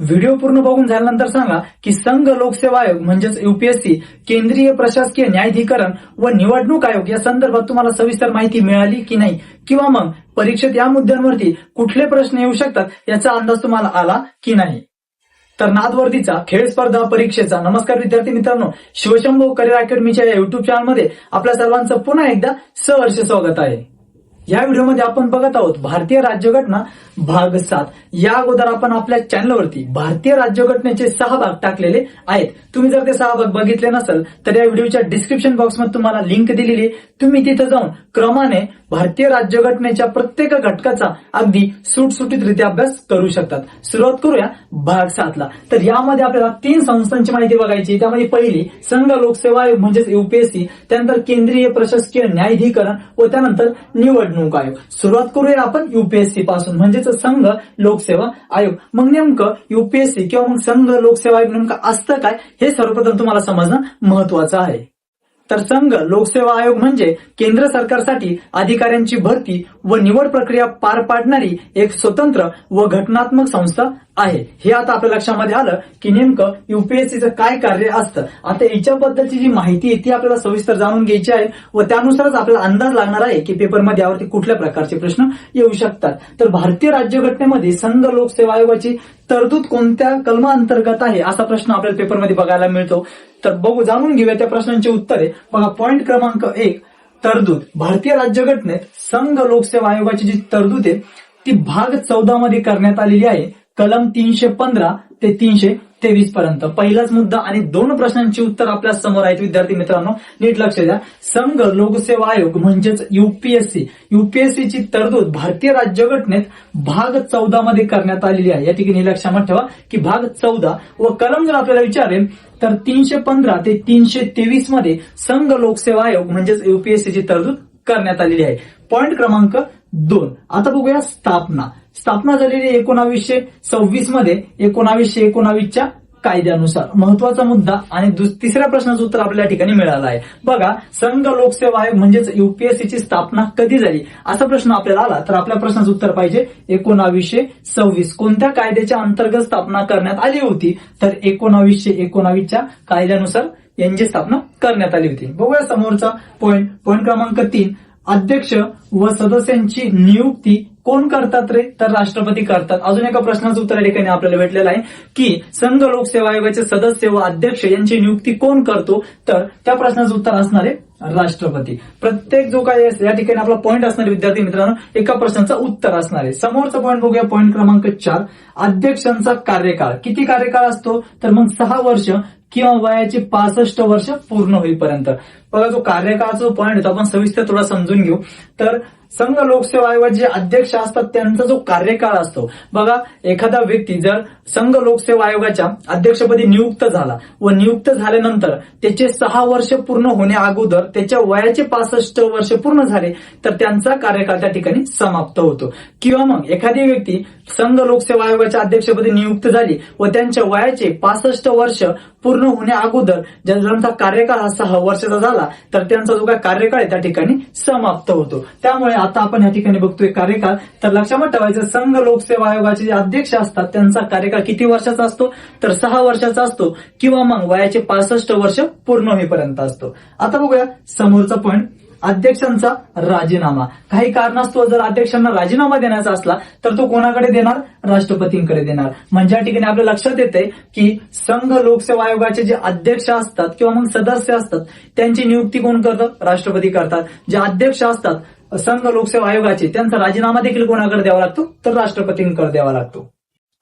Video पूर्ण बघून झाल्यानंतर सांगा की संघ लोकसेवा आयोग म्हणजेच युपीएससी केंद्रीय प्रशासकीय न्यायाधिकरण व निवडणूक आयोग या संदर्भात तुम्हाला सविस्तर माहिती मिळाली की नाही? किंवा मग परीक्षेत या मुद्द्यांवरती कुठले प्रश्न येऊ शकतात याचा अंदाज तुम्हाला आला की नाही? तर नादवर्दीचा खेळ स्पर्धा परीक्षेचा. नमस्कार विद्यार्थी मित्रांनो शिवशंभू करिअर अकॅडमीच्या या युट्यूब चॅनलमध्ये आपल्या सर्वांचं पुन्हा एकदा सहर्ष स्वागत आहे. या व्हिडिओमध्ये आपण बघत आहोत भारतीय राज्यघटना भाग सात. या अगोदर आपण आपल्या चॅनलवरती भारतीय राज्यघटनेचे सहा भाग टाकलेले आहेत. तुम्ही जर ते सहा भाग बघितले नसेल तर या व्हिडिओच्या डिस्क्रिप्शन बॉक्समध्ये तुम्हाला लिंक दिलेली आहे. तुम्ही तिथे जाऊन क्रमाने भारतीय राज्यघटनेच्या प्रत्येक घटकाचा अगदी सुटसुटीतरित्या अभ्यास करू शकतात. सुरुवात करूया भाग सातला. तर यामध्ये आपल्याला तीन संस्थांची माहिती बघायची. त्यामध्ये पहिली संघ लोकसेवा आयोग म्हणजेच युपीएससी त्यानंतर केंद्रीय प्रशासकीय न्यायाधिकरण व त्यानंतर निवड निवडणूक आयोग. सुरुवात करूया आपण युपीएससी पासून. म्हणजेच संघ लोकसेवा आयोग. मग नेमकं युपीएससी किंवा मग संघ लोकसेवा आयोग नेमकं असतं काय? हे सर्वप्रथम तुम्हाला समजणं महत्वाचं आहे. तर संघ लोकसेवा आयोग म्हणजे केंद्र सरकारसाठी अधिकाऱ्यांची भरती व निवड प्रक्रिया पार पाडणारी एक स्वतंत्र व घटनात्मक संस्था आहे. हे आता आपल्या लक्षामध्ये आलं की नेमकं युपीएससीचं काय कार्य असतं. आता याच्याबद्दलची जी माहिती आहे ती आपल्याला सविस्तर जाणून घ्यायची आहे व त्यानुसारच आपल्याला अंदाज लागणार आहे की पेपरमध्ये यावरती कुठल्या प्रकारचे प्रश्न येऊ शकतात. तर भारतीय राज्यघटनेमध्ये संघ लोकसेवा आयोगाची तरतूद कोणत्या कलमाअंतर्गत आहे असा प्रश्न आपल्याला पेपरमध्ये बघायला मिळतो. तर बघू जाणून घेऊया त्या प्रश्नांची उत्तरे. बघा पॉईंट क्रमांक एक तरतूद. भारतीय राज्यघटनेत संघ लोकसेवा आयोगाची जी तरतूद आहे ती भाग चौदा मध्ये करण्यात आलेली आहे. कलम तीनशे पंधरा ते तीनशे तेवीस पर्यंत. पहिलाच मुद्दा आणि दोन प्रश्नांची उत्तर आपल्यासमोर आहेत. विद्यार्थी मित्रांनो नीट लक्ष द्या. संघ लोकसेवा आयोग म्हणजेच युपीएससी युपीएससीची तरतूद भारतीय राज्यघटनेत भाग चौदा मध्ये करण्यात आलेली आहे. या ठिकाणी लक्षात ठेवा की भाग चौदा व कलम जर आपल्याला विचारेल तर तीनशे पंधरा ते तीनशे तेवीसमध्ये संघ लोकसेवा आयोग म्हणजेच युपीएससीची तरतूद करण्यात आलेली आहे. पॉईंट क्रमांक दोन. आता बघूया स्थापना. स्थापना झालेली एकोणावीसशे सव्वीसमध्ये एकोणावीसशे एकोणावीसच्या कायद्यानुसार महत्त्वाचा मुद्दा आणि तिसऱ्या प्रश्नाचं उत्तर आपल्या ठिकाणी मिळालं आहे. बघा संघ लोकसेवा आयोग म्हणजेच युपीएससीची स्थापना कधी झाली? असा प्रश्न आपल्याला आला तर आपल्या प्रश्नाचं उत्तर पाहिजे एकोणावीसशे सव्वीस. कोणत्या कायद्याच्या अंतर्गत स्थापना करण्यात आली होती? तर एकोणावीसशे एकोणावीसच्या कायद्यानुसार यांची स्थापना करण्यात आली होती. बघूया समोरचा पॉईंट पॉईंट क्रमांक तीन. अध्यक्ष व सदस्यांची नियुक्ती कोण करतात रे? तर राष्ट्रपती करतात. अजून एका प्रश्नाचं उत्तर या ठिकाणी आपल्याला भेटलेलं आहे की संघ लोकसेवा आयोगाचे सदस्य व अध्यक्ष यांची नियुक्ती कोण करतो? तर त्या प्रश्नाचं उत्तर असणार आहे राष्ट्रपती. प्रत्येक जो काय या ठिकाणी आपला पॉईंट असणार विद्यार्थी मित्रांनो एका प्रश्नाचं उत्तर असणार आहे. समोरचा पॉईंट बघूया पॉईंट क्रमांक चार. अध्यक्षांचा कार्यकाळ. किती कार्यकाळ असतो? तर मग सहा वर्ष किंवा वयाचे पासष्ट वर्ष पूर्ण होईपर्यंत. बघा जो कार्यकाळ जो पॉईंट आहे तो आपण सविस्तर थोडा समजून घेऊ. तर संघ लोकसेवा आयोगाचे जे अध्यक्ष असतात त्यांचा जो कार्यकाळ असतो. बघा एखादा व्यक्ती जर संघ लोकसेवा आयोगाच्या अध्यक्षपदी नियुक्त झाला व नियुक्त झाल्यानंतर त्याचे सहा वर्ष पूर्ण होण्या अगोदर त्याच्या वयाचे पासष्ट वर्ष पूर्ण झाले तर त्यांचा कार्यकाळ त्या ठिकाणी समाप्त होतो. किंवा मग एखादी व्यक्ती संघ लोकसेवा आयोगाच्या अध्यक्षपदी नियुक्त झाली व त्यांच्या वयाचे पासष्ट वर्ष पूर्ण होण्या अगोदर ज्यांचा कार्यकाळ हा सहा वर्षाचा झाला तर त्यांचा जो काय कार्यकाळ आहे त्या ठिकाणी समाप्त होतो. त्यामुळे आता आपण या ठिकाणी बघतोय कार्यकाळ. तर लक्षात ठेवायचं संघ लोकसेवा आयोगाचे जे अध्यक्ष असतात त्यांचा कार्यकाळ किती वर्षाचा असतो? तर सहा वर्षाचा असतो किंवा मग वयाचे पासष्ट वर्ष पूर्ण होईपर्यंत असतो. आता बघूया समोरचा पॉईंट अध्यक्षांचा राजीनामा. काही कारणास्तव जर अध्यक्षांना राजीनामा देण्याचा असला तर तो कोणाकडे देणार? राष्ट्रपतींकडे देणार. म्हणजे या ठिकाणी आपल्या लक्षात येते की संघ लोकसेवा आयोगाचे जे अध्यक्ष असतात किंवा मग सदस्य असतात त्यांची नियुक्ती कोण करतात राष्ट्रपती करतात. जे अध्यक्ष असतात संघ लोकसेवा आयोगाचे त्यांचा राजीनामा देखील कोणाकडे द्यावा लागतो? तर राष्ट्रपतींकडे द्यावा लागतो.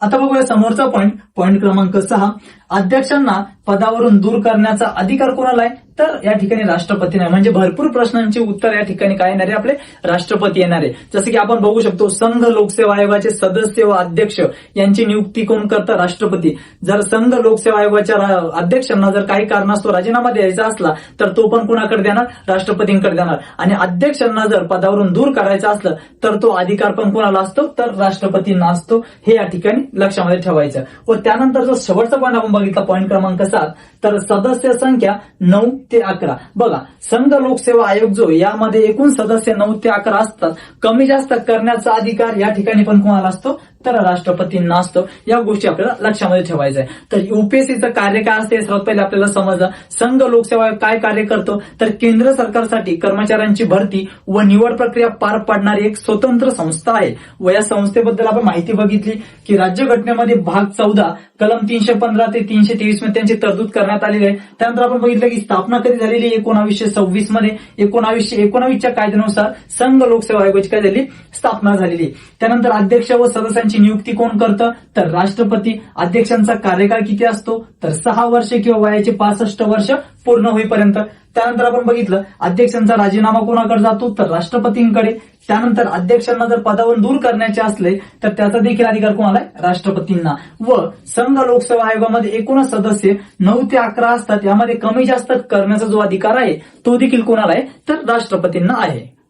आता बघूया समोरचा पॉईंट पॉईंट क्रमांक सहा. अध्यक्षांना पदावरून दूर करण्याचा अधिकार कोणाला आहे? तर या ठिकाणी राष्ट्रपती नाही. म्हणजे भरपूर प्रश्नांची उत्तर या ठिकाणी काय येणार? आहे आपले राष्ट्रपती येणार. आहे जसं की आपण बघू शकतो संघ लोकसेवा आयोगाचे सदस्य व अध्यक्ष यांची नियुक्ती कोण करतं? राष्ट्रपती. जर संघ लोकसेवा आयोगाच्या अध्यक्षांना जर काही कारणास्तव राजीनामा द्यायचा असला तर तो पण कुणाकडे देणार? राष्ट्रपतींकडे देणार. आणि अध्यक्षांना जर पदावरून दूर करायचं असलं तर तो अधिकार पण कोणाला असतो? तर राष्ट्रपतींना असतो. हे या ठिकाणी लक्षामध्ये ठेवायचं. व त्यानंतर जो शेवटचा पॉईंट आपण बघितला पॉईंट क्रमांक असतात तर सदस्य संख्या नऊ ते अकरा. बघा संघ लोकसेवा आयोग जो यामध्ये एकूण सदस्य नऊ ते अकरा असतात. कमी जास्त करण्याचा अधिकार या ठिकाणी पण कोणाला असतो? तर राष्ट्रपतींना असतो या गोष्टी आपल्याला लक्षामध्ये ठेवायच्या आहे तर युपीएससीचं कार्य काय असते हे सर्वात पहिले आपल्याला समजलं. संघ लोकसेवा काय कार्य करतो? तर केंद्र सरकारसाठी कर्मचाऱ्यांची भरती व निवड प्रक्रिया पार पाडणारी एक स्वतंत्र संस्था आहे. व या संस्थेबद्दल आपण माहिती बघितली की राज्यघटनेमध्ये भाग चौदा कलम तीनशे पंधरा ते तीनशे तेवीसमध्ये त्यांची तरतूद करण्यात आलेली आहे. त्यानंतर आपण बघितलं की स्थापना कधी झालेली एकोणावीसशे सव्वीसमध्ये. एकोणावीसशे एकोणावीसच्या कायद्यानुसार संघ लोकसेवा आयोगाची काय झाली स्थापना झालेली त्यानंतर अध्यक्ष व सदस्यांची नियुक्ती कोण करतं? तर राष्ट्रपती. अध्यक्षांचा कार्यकाळ किती असतो? तर सहा वर्ष किंवा वयाचे पासष्ट वर्ष पूर्ण होईपर्यंत. त्यानंतर आपण बघितलं अध्यक्षांचा राजीनामा कोणाकडे जातो? तर राष्ट्रपतींकडे. त्यानंतर अध्यक्षांना जर पदावरून दूर करण्याचे असले तर त्याचा देखील अधिकार कोणाला आहे? राष्ट्रपतींना. व संघ लोकसेवा आयोगामध्ये एकूणच सदस्य नऊ ते अकरा असतात. यामध्ये कमी जास्त करण्याचा जो अधिकार आहे तो देखील कोणाला आहे? तर राष्ट्रपतींना आहे.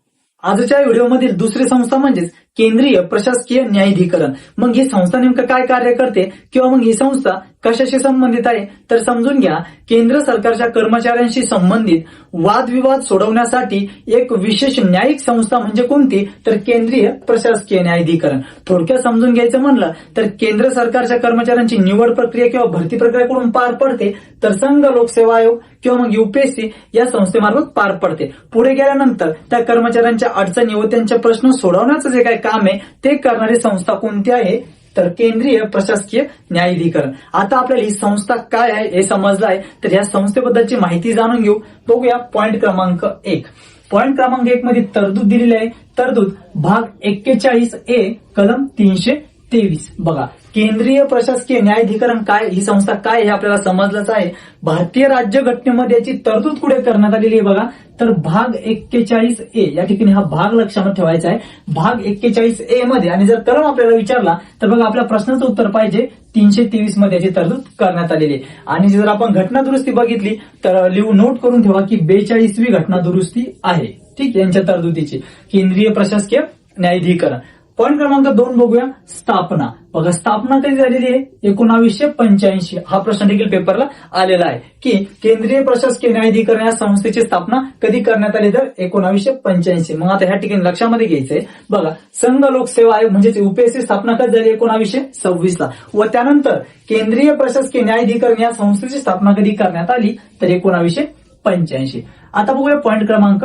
आजच्या व्हिडिओमधील दुसरी संस्था म्हणजेच केंद्रीय प्रशासकीय न्यायाधिकरण. मग ही संस्था नेमकं काय कार्य करते? किंवा मग ही संस्था कशाशी संबंधित आहे? तर समजून घ्या केंद्र सरकारच्या कर्मचाऱ्यांशी संबंधित वादविवाद सोडवण्यासाठी एक विशेष न्यायिक संस्था म्हणजे कोणती? तर केंद्रीय प्रशासकीय न्यायाधिकरण. थोडक्यात समजून घ्यायचं म्हणलं तर केंद्र सरकारच्या कर्मचाऱ्यांची निवड प्रक्रिया किंवा भरती प्रक्रिया कडून पार पडते तर संघ लोकसेवा आयोग किंवा मग युपीएससी या संस्थेमार्फत पार पडते. पुढे गेल्यानंतर त्या कर्मचाऱ्यांच्या अडचणी व त्यांचे प्रश्न सोडवण्याचं जे काय काम आहे ते करणारी संस्था कोणती आहे? तर केंद्रीय प्रशासकीय न्यायाधिकरण. आता आपल्याला ही संस्था काय आहे हे समजलं आहे. तर या संस्थेबद्दलची माहिती जाणून घेऊ. बघूया पॉईंट क्रमांक एक. पॉईंट क्रमांक एक मध्ये तरतूद दिलेली आहे. तरतूद भाग एक्केचाळीस ए कलम तीनशे तेवीस. बघा. केंद्रीय प्रशासकीय न्यायाधिकरण काय ही संस्था काय हे आपल्याला समजलंच आहे. भारतीय राज्यघटनेमध्ये याची तरतूद कुठे करण्यात आलेली आहे बघा. तर भाग एक्केचाळीस ए या ठिकाणी हा भाग लक्षात ठेवायचा आहे. भाग एक्केचाळीस ए मध्ये आणि जर कलम आपल्याला विचारला तर बघा आपल्या प्रश्नाचं उत्तर पाहिजे. तीनशे तेवीसमध्ये याची तरतूद करण्यात आलेली आहे. आणि जर आपण घटना दुरुस्ती बघितली तर लिहू नोट करून ठेवा की बेचाळीसवी घटना दुरुस्ती आहे. ठीक यांच्या तरतुदीची. केंद्रीय प्रशासकीय न्यायाधिकरण. पॉईंट क्रमांक दोन बघूया. स्थापना. बघा स्थापना कधी झालेली आहे? एकोणावीसशे पंच्याऐंशी. हा प्रश्न देखील पेपरला आलेला आहे. की केंद्रीय प्रशासकीय न्यायाधिकरण या संस्थेची स्थापना कधी करण्यात आली? तर एकोणावीसशे पंच्याऐंशी. मग आता ह्या ठिकाणी लक्षामध्ये घ्यायचंय. बघा संघ लोकसेवा आयोग म्हणजेच युपीएससी स्थापना कधी झाली? एकोणावीसशे सव्वीस ला. व त्यानंतर केंद्रीय प्रशासकीय न्यायाधिकरण या संस्थेची स्थापना कधी करण्यात आली? तर एकोणावीसशे पंच्याऐंशी. आता बघूया पॉईंट क्रमांक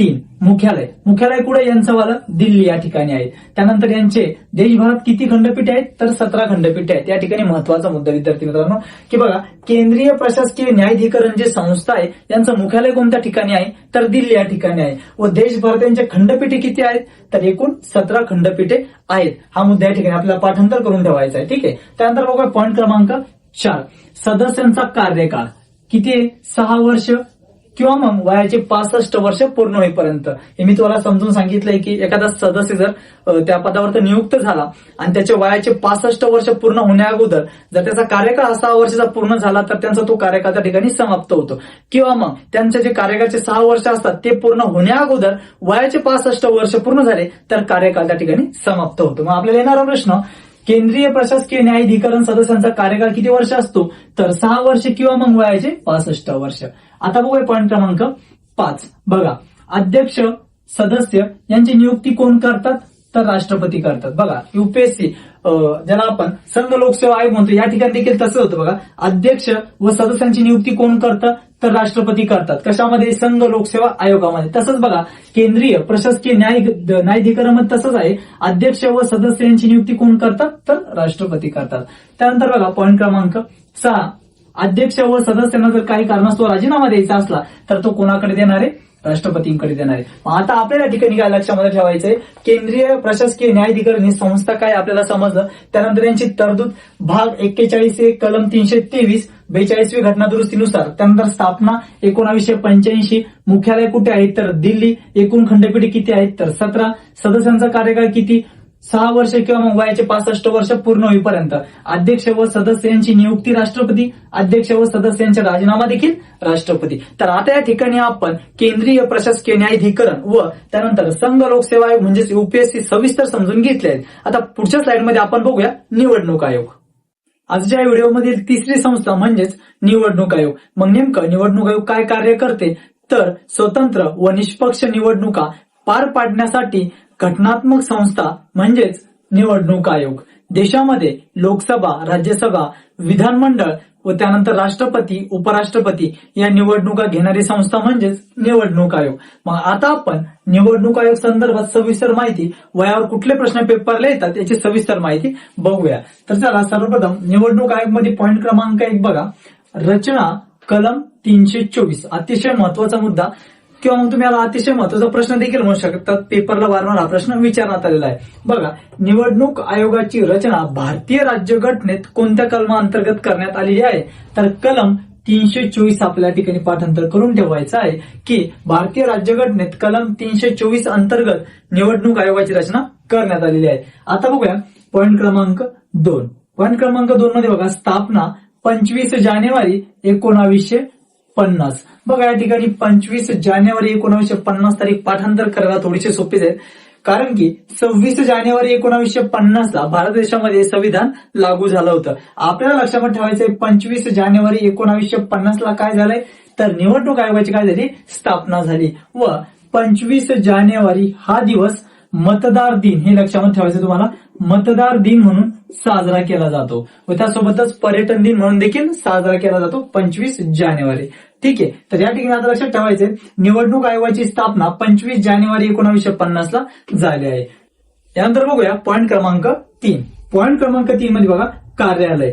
तीन मुख्यालय. मुख्यालय कुठे? यांचं वालं दिल्ली या ठिकाणी आहे. त्यानंतर यांचे देशभरात किती खंडपीठे आहेत? तर सतरा खंडपीठे आहेत. या ठिकाणी महत्त्वाचा मुद्दा विद्यार्थी मित्रांनो. की बघा केंद्रीय प्रशासकीय न्यायाधिकरण जे संस्था आहे यांचं मुख्यालय कोणत्या ठिकाणी आहे? तर दिल्ली या ठिकाणी आहे. व देशभरात यांचे खंडपीठे किती आहेत? तर एकूण सतरा खंडपीठे आहेत. हा मुद्दा या ठिकाणी आपल्याला पाठांतर करून ठेवायचा आहे. ठीक आहे? त्यानंतर बघा पॉईंट क्रमांक चार. सदस्यांचा कार्यकाळ. किती आहे? सहा वर्ष. किंवा मग वयाचे पासष्ट वर्ष पूर्ण होईपर्यंत. हे मी तुम्हाला समजून सांगितलंय की एखादा सदस्य जर त्या पदावर नियुक्त झाला आणि त्याच्या वयाचे पासष्ट वर्ष पूर्ण होण्या अगोदर जर त्याचा कार्यकाळ सहा वर्षाचा पूर्ण झाला तर त्यांचा तो कार्यकाळ त्या ठिकाणी समाप्त होतो. किंवा मग त्यांचे जे कार्यकाळचे सहा वर्ष असतात ते पूर्ण होण्या अगोदर वयाचे पासष्ट वर्ष पूर्ण झाले तर कार्यकाळ त्या ठिकाणी समाप्त होतो. मग आपल्याला येणारा प्रश्न केंद्रीय प्रशासकीय न्यायाधिकरण सदस्यांचा कार्यकाळ किती वर्ष असतो? तर सहा वर्ष किंवा मग वयाचे पासष्ट वर्ष. आता बघूया पॉईंट क्रमांक पाच. बघा अध्यक्ष सदस्य यांची नियुक्ती कोण करतात? तर राष्ट्रपती करतात. बघा युपीएससी ज्याला आपण संघ लोकसेवा आयोग म्हणतो या ठिकाणी देखील तसं होतं बघा. अध्यक्ष व सदस्यांची नियुक्ती कोण करतं? तर राष्ट्रपती करतात. कशामध्ये? संघ लोकसेवा आयोगामध्ये. तसंच बघा केंद्रीय प्रशासकीय न्याय न्यायाधिकरणामध्ये तसंच आहे. अध्यक्ष व सदस्यांची नियुक्ती कोण करतात? तर राष्ट्रपती करतात. त्यानंतर बघा पॉईंट क्रमांक सहा. अध्यक्ष व सदस्यांना जर काही कारणास्तव राजीनामा द्यायचा असला तर तो कोणाकडे देणार आहे? राष्ट्रपतींकडे देणार आहे. मग आता आपल्याला ठिकाणी काय लक्षामध्ये ठेवायचंय? केंद्रीय प्रशासकीय न्यायाधिकरण ही संस्था काय आपल्याला समजलं? त्यानंतर यांची तरतूद भाग एक्केचाळीस एक कलम तीनशे तेवीस बेचाळीसवी घटना दुरुस्तीनुसार त्यानंतर स्थापना एकोणावीसशे पंच्याऐंशी मुख्यालय कुठे आहे? तर दिल्ली. एकूण खंडपीठ किती आहेत? तर सतरा. सदस्यांचा कार्यकाळ किती? सहा वर्ष किंवा मग वयाचे पासष्ट वर्ष पूर्ण होईपर्यंत अध्यक्ष व सदस्यांची नियुक्ती राष्ट्रपती अध्यक्ष व सदस्यांचा राजीनामा देखील राष्ट्रपती. तर आता या ठिकाणी आपण केंद्रीय प्रशासकीय न्यायाधिकरण व त्यानंतर संघ लोकसेवा आयोग म्हणजेच युपीएससी सविस्तर समजून घेतले आहेत. आता पुढच्या स्लाइडमध्ये आपण बघूया निवडणूक आयोग. आजच्या व्हिडिओमधील तिसरी संस्था म्हणजेच निवडणूक आयोग. मग नेमकं निवडणूक आयोग काय कार्य करते? तर स्वतंत्र व निष्पक्ष निवडणुका पार पाडण्यासाठी घटनात्मक संस्था म्हणजेच निवडणूक आयोग. देशामध्ये लोकसभा राज्यसभा विधानमंडळ व त्यानंतर राष्ट्रपती उपराष्ट्रपती या निवडणुका घेणारी संस्था म्हणजेच निवडणूक आयोग. मग आता आपण निवडणूक आयोग संदर्भात सविस्तर माहिती वयावर कुठले प्रश्न पेपरला येतात याची सविस्तर माहिती बघूया. तर चला सर्वप्रथम निवडणूक आयोगमध्ये पॉईंट क्रमांक एक बघा. रचना कलम तीनशे चोवीस. अतिशय महत्त्वाचा मुद्दा. किंवा मग तुम्ही याला अतिशय महत्त्वाचा प्रश्न देखील म्हणू शकतात पेपरला वारंवार हा प्रश्न विचारण्यात आलेला आहे. बघा निवडणूक आयोगाची रचना भारतीय राज्यघटनेत कोणत्या कलमाअंतर्गत करण्यात आलेली आहे? तर कलम तीनशे चोवीस आपल्या ठिकाणी पाठांतर करून ठेवायचं आहे की भारतीय राज्यघटनेत कलम तीनशे चोवीस अंतर्गत निवडणूक आयोगाची रचना करण्यात आलेली आहे. आता बघूया पॉईंट क्रमांक दोन. पॉईंट क्रमांक दोन मध्ये बघा स्थापना पंचवीस जानेवारी एकोणावीसशे पन्नास. बघा या ठिकाणी पंचवीस जानेवारी एकोणावीसशे पन्नास तारीख पाठांतर करायला थोडीशी सोपीच आहे कारण की सव्वीस जानेवारी एकोणावीसशे पन्नास ला भारत देशामध्ये संविधान लागू झालं होतं. आपल्याला लक्षात ठेवायचंय पंचवीस जानेवारी एकोणावीसशे पन्नास ला काय झालंय? तर निवडणूक आयोगाची काय झाली? स्थापना झाली. व पंचवीस जानेवारी हा दिवस मतदार दिन हे लक्षात ठेवायचं तुम्हाला. मतदार दिन म्हणून साजरा केला जातो. व त्यासोबतच पर्यटन दिन म्हणून देखील साजरा केला जातो पंचवीस जानेवारी. ठीक आहे? तर या ठिकाणी आता लक्षात ठेवायचंय निवडणूक आयोगाची स्थापना पंचवीस जानेवारी एकोणावीसशे पन्नास ला झाली आहे. यानंतर बघूया पॉईंट क्रमांक तीन. पॉईंट क्रमांक तीन मध्ये बघा कार्यालय.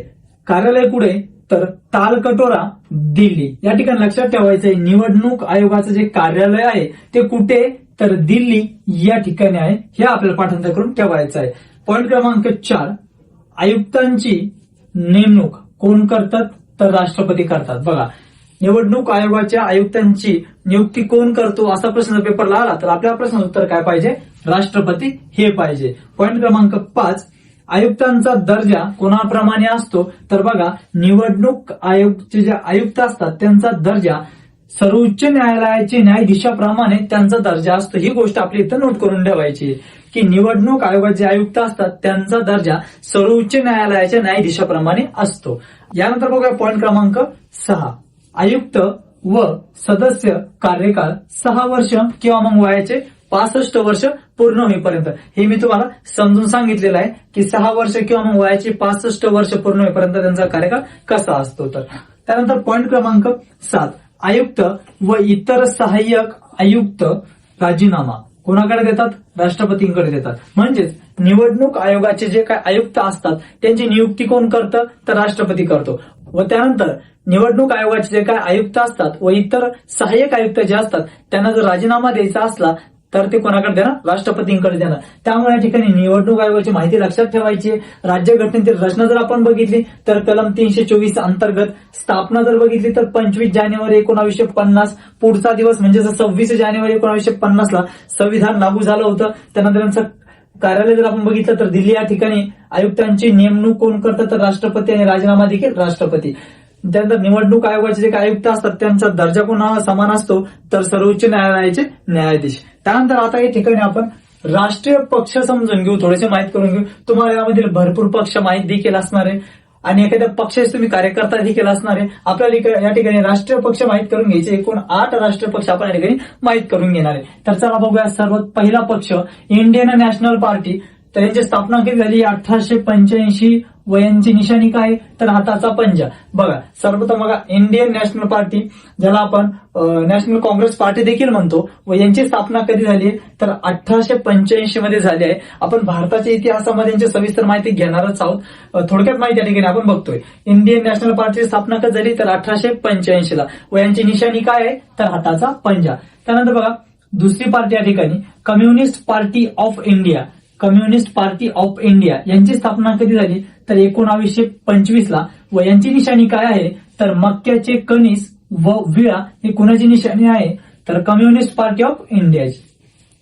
कार्यालय कुठे? तर तालकटोरा दिल्ली. या ठिकाणी लक्षात ठेवायचंय निवडणूक आयोगाचं जे कार्यालय आहे ते कुठे? तर दिल्ली या ठिकाणी आहे. हे आपल्याला पाठांतर करून ठेवायचं आहे पॉईंट क्रमांक चार आयुक्तांची नेमणूक कोण करतात तर राष्ट्रपती करतात. बघा निवडणूक आयोगाच्या आयुक्तांची नियुक्ती कोण करतो असा प्रश्न पेपरला आला तर आपल्या प्रश्न उत्तर काय पाहिजे? राष्ट्रपती हे पाहिजे. पॉईंट क्रमांक पाच आयुक्तांचा दर्जा कोणाप्रमाणे असतो? तर बघा निवडणूक आयोगचे जे आयुक्त असतात त्यांचा दर्जा सर्वोच्च न्यायालयाचे न्यायाधीशाप्रमाणे त्यांचा दर्जा असतो. ही गोष्ट आपली इथं नोट करून ठेवायची. की निवडणूक आयोगाचे आयुक्त असतात त्यांचा दर्जा सर्वोच्च न्यायालयाच्या न्यायाधीशाप्रमाणे असतो. यानंतर बघूया पॉईंट क्रमांक सहा. आयुक्त व सदस्य कार्यकाळ सहा वर्ष किंवा मग वयाचे पासष्ट वर्ष पूर्ण होईपर्यंत. हे मी तुम्हाला समजून सांगितलेलं आहे की सहा वर्ष किंवा मग वयाचे पासष्ट वर्ष पूर्ण होईपर्यंत त्यांचा कार्यकाळ कसा असतो तर. त्यानंतर पॉईंट क्रमांक सात. आयुक्त व इतर सहाय्यक आयुक्त राजीनामा. कोणाकडे देतात? राष्ट्रपतींकडे देतात. म्हणजेच निवडणूक आयोगाचे जे काय आयुक्त असतात त्यांची नियुक्ती कोण करतं? तर राष्ट्रपती करतो. व त्यानंतर निवडणूक आयोगाचे जे काय आयुक्त असतात व इतर सहाय्यक आयुक्त जे असतात त्यांना जर राजीनामा द्यायचा असला तर ते कोणाकडे देणार? राष्ट्रपतींकडे देणार. त्यामुळे या ठिकाणी निवडणूक आयोगाची माहिती लक्षात ठेवायची. राज्यघटनेतील रचना जर आपण बघितली तर कलम तीनशे चोवीस अंतर्गत स्थापना जर बघितली तर पंचवीस जानेवारी एकोणावीसशे पन्नास पुढचा दिवस म्हणजे सव्वीस जानेवारी एकोणावीसशे पन्नास ला संविधान लागू झालं होतं त्यानंतर कार्यालय जर आपण बघितलं तर दिल्ली या ठिकाणी आयुक्तांची नेमणूक कोण करतात तर राष्ट्रपती आणि राजीनामा देखील राष्ट्रपती. त्यानंतर निवडणूक आयोगाचे जे काही आयुक्त असतात त्यांचा दर्जा पुन्हा समान असतो तर सर्वोच्च न्यायालयाचे न्यायाधीश. त्यानंतर आता या ठिकाणी आपण राष्ट्रीय पक्ष समजून घेऊ थोडेसे माहीत करून घेऊ. तुम्हाला यामधील भरपूर पक्ष माहीत देखील असणार आहे. आणि एखाद्या पक्षाचे तुम्ही कार्यकर्ता देखील असणार आहे. आपल्याला या ठिकाणी राष्ट्रीय पक्ष माहीत करून घ्यायचे. एकूण आठ राष्ट्रीय पक्ष आपण या ठिकाणी माहीत करून घेणार आहे. तर चला बघूया सर्वात पहिला पक्ष इंडियन नॅशनल पार्टी. तर यांची स्थापना कधी झाली? अठराशे पंच्याऐंशी वयांची निशाणी काय? तर हाताचा पंजा. बघा सर्वप्रथम बघा इंडियन नॅशनल पार्टी ज्याला आपण नॅशनल काँग्रेस पार्टी देखील म्हणतो व यांची स्थापना कधी झाली तर अठराशे पंच्याऐंशी मध्ये झाली आहे. आपण भारताच्या इतिहासामध्ये यांची सविस्तर माहिती घेणारच आहोत. थोडक्यात माहिती या ठिकाणी आपण बघतोय. इंडियन नॅशनल पार्टीची स्थापना कधी झाली? तर अठराशे पंच्याऐंशी ला. व यांची निशाणी काय आहे? तर हाताचा पंजा. त्यानंतर बघा दुसरी पार्टी या ठिकाणी communist party of India communist party of India यांची स्थापना कधी झाली? तर एकोणावीसशे पंचवीस ला. व यांची निशाणी काय आहे? तर मक्याचे कणीस व विळा ही कुणाची निशाणी आहे? तर कम्युनिस्ट पार्टी ऑफ इंडियाची.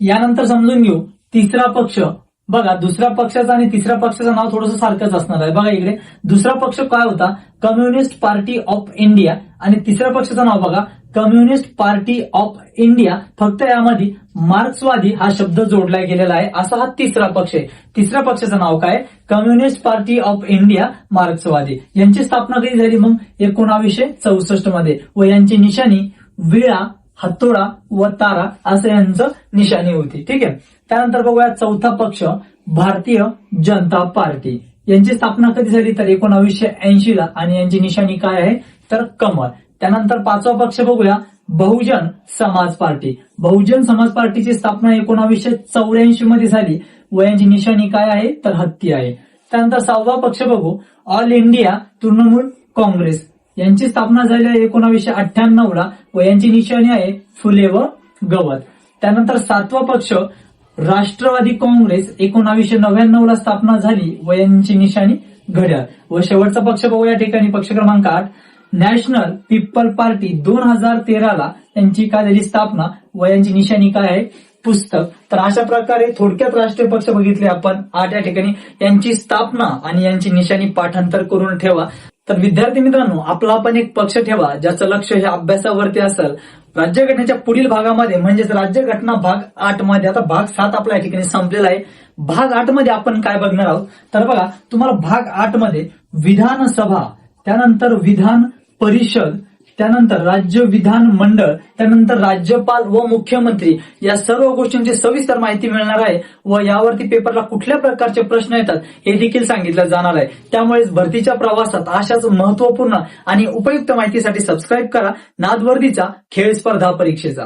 यानंतर समजून घेऊ. तिसरा पक्ष. बघा दुसऱ्या पक्षाचं आणि तिसऱ्या पक्षाचं नाव थोडंसं सारखंच असणार आहे. बघा इकडे. दुसरा पक्ष काय होता? Communist party of India. आणि तिसऱ्या पक्षाचं नाव बघा. कम्युनिस्ट पार्टी ऑफ इंडिया फक्त यामध्ये मार्क्सवादी हा शब्द जोडला गेलेला आहे असा हा तिसरा पक्ष आहे. तिसऱ्या पक्षाचं नाव काय? कम्युनिस्ट पार्टी ऑफ इंडिया मार्क्सवादी. यांची स्थापना कधी झाली मग? एकोणावीसशे चौसष्टमध्ये. व यांची निशाणी विळा हत्तोडा व तारा असं यांचं निशाणी होती. ठीक आहे? त्यानंतर बघूया चौथा पक्ष भारतीय जनता पार्टी. यांची स्थापना कधी झाली? तर एकोणावीसशे ऐंशी ला आणि यांची निशाणी काय आहे? तर कमळ. त्यानंतर पाचवा पक्ष बघूया. बहुजन समाज पार्टी. बहुजन समाज पार्टीची स्थापना एकोणावीसशे चौऱ्याऐंशी मध्ये झाली. वयांची निशाणी काय आहे? तर हत्ती आहे. त्यानंतर सहावा पक्ष बघू. All India Trinamool Congress. यांची स्थापना झाली आहे एकोणावीसशे अठ्ठ्याण्णव ला. व यांची निशाणी आहे फुले व गवत. त्यानंतर सातवा पक्ष राष्ट्रवादी काँग्रेस एकोणावीसशे नव्याण्णव ला स्थापना झाली. व यांची निशाणी घड्याळ. व शेवटचा पक्ष बघू या ठिकाणी पक्ष क्रमांक आठ. नॅशनल पीपल पार्टी दोन हजार तेराला यांची काय झाली स्थापना व यांची निशाणी काय आहे? पुस्तक. तर अशा प्रकारे थोडक्यात राष्ट्रीय पक्ष बघितले आपण. आठ या ठिकाणी यांची स्थापना आणि यांची निशाणी पाठांतर करून ठेवा. तर विद्यार्थी मित्रांनो आपला पण एक पक्ष ठेवा ज्याचं लक्ष हे अभ्यासावरती असेल. राज्यघटनेच्या पुढील भागामध्ये म्हणजेच राज्यघटना भाग आठमध्ये आता भाग सात आपल्या या ठिकाणी संपलेला आहे. भाग आठमध्ये आपण काय बघणार आहोत? तर बघा तुम्हाला भाग आठमध्ये विधानसभा त्यानंतर विधान परिषद त्यानंतर राज्य विधान मंडळ त्यानंतर राज्यपाल व मुख्यमंत्री या सर्व गोष्टींची सविस्तर माहिती मिळणार आहे व यावरती पेपरला कुठल्या प्रकारचे प्रश्न येतात हे देखील सांगितलं जाणार आहे. त्यामुळे भरतीच्या प्रवासात अशाच महत्त्वपूर्ण आणि उपयुक्त माहितीसाठी सबस्क्राईब करा. नादवर्दीचा खेळ स्पर्धा परीक्षेचा.